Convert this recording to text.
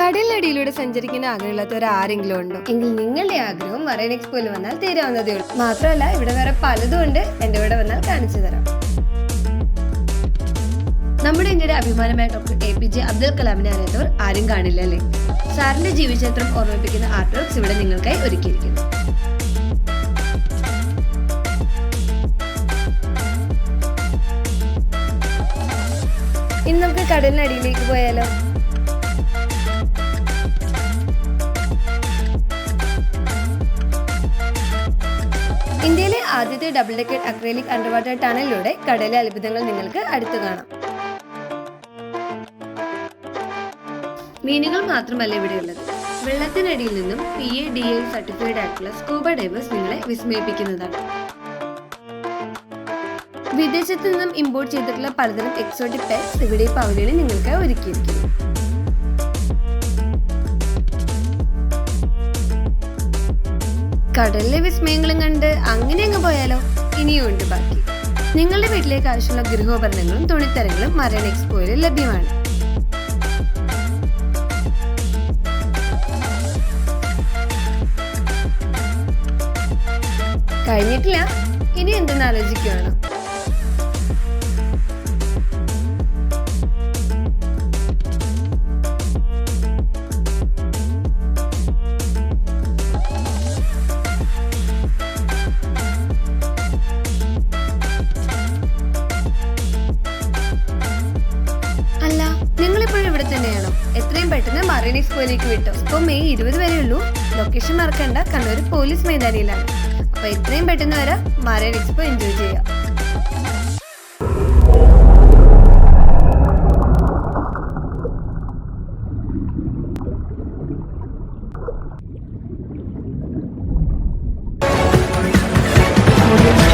കടലിനടിയിലൂടെ സഞ്ചരിക്കുന്ന ആഗ്രഹമില്ലാത്തവർ ആരെങ്കിലും ഉണ്ടോ എങ്കിൽ നിങ്ങളുടെ ആഗ്രഹം മറൈൻ എക്സ്പോയിൽ വന്നാൽ തീരാവുന്നതേ ഉള്ളൂ. മാത്രമല്ല ഇവിടെ വേറെ പലതും ഉണ്ട്. എന്റെ ഇവിടെ വന്നാൽ കാണിച്ചു തരാം. നമ്മുടെ ഇന്ത്യയുടെ അഭിമാനമായ doctor A P J Abdul കലാമിനെ അറിയാത്തവർ ആരും കാണില്ല അല്ലേ? സാറിന്റെ ജീവചരിത്രം ഓർമ്മിപ്പിക്കുന്ന ആർട്ട് വർക്ക്സ് ഇവിടെ നിങ്ങൾക്കായി ഒരുക്കിയിരിക്കുന്നു. ഇനി നമുക്ക് കടലിനടിയിലേക്ക് പോയാലോ? ഇന്ത്യയിലെ ആദ്യത്തെ double decked acrylic under water ടണലിലൂടെ കടലിലെ അത്ഭുതങ്ങൾ നിങ്ങൾക്ക് അടുത്തു കാണാം. മീനുകൾ മാത്രമല്ല ഇവിടെയുള്ളത്. വെള്ളത്തിനടിയിൽ നിന്നും P A D I certified ആയിട്ടുള്ള സ്കൂബ ഡൈവേഴ്സ് നിങ്ങളെ വിസ്മയിപ്പിക്കുന്നതാണ്. വിദേശത്ത് നിന്നും ഇമ്പോർട്ട് ചെയ്തിട്ടുള്ള പലതരം എക്സോട്ടിക് പെറ്റ്സ് ഇവിടെ ഈ നിങ്ങൾക്ക് ഒരുക്കിയിരിക്കുന്നു. കടലിലെ വിസ്മയങ്ങളും കണ്ട് അങ്ങനെ അങ്ങ് പോയാലോ? ഇനിയും ഉണ്ട് ബാക്കി. നിങ്ങളുടെ വീട്ടിലേക്ക് ആവശ്യമുള്ള ഗൃഹോപകരണങ്ങളും തുണിത്തരങ്ങളും മറൈൻ എക്സ്പോയിൽ ലഭ്യമാണ്. കഴിഞ്ഞിട്ടില്ല. ഇനി എന്തെന്ന് ആലോചിക്കുകയാണ് പെട്ടെന്ന് സ്കൂളിലേക്ക് വിട്ടു. ഇപ്പൊ മെയ് ഇരുപത് വരെ ഉള്ളൂ. ലൊക്കേഷൻ മറക്കണ്ട. കണ്ണൂർ പോലീസ് മൈതാനിയിലാണ് അപ്പൊ എത്രയും പെട്ടെന്ന് വരെ. മറൈൻ എക്സ്പോ എൻജോയ് ചെയ്യാം Audio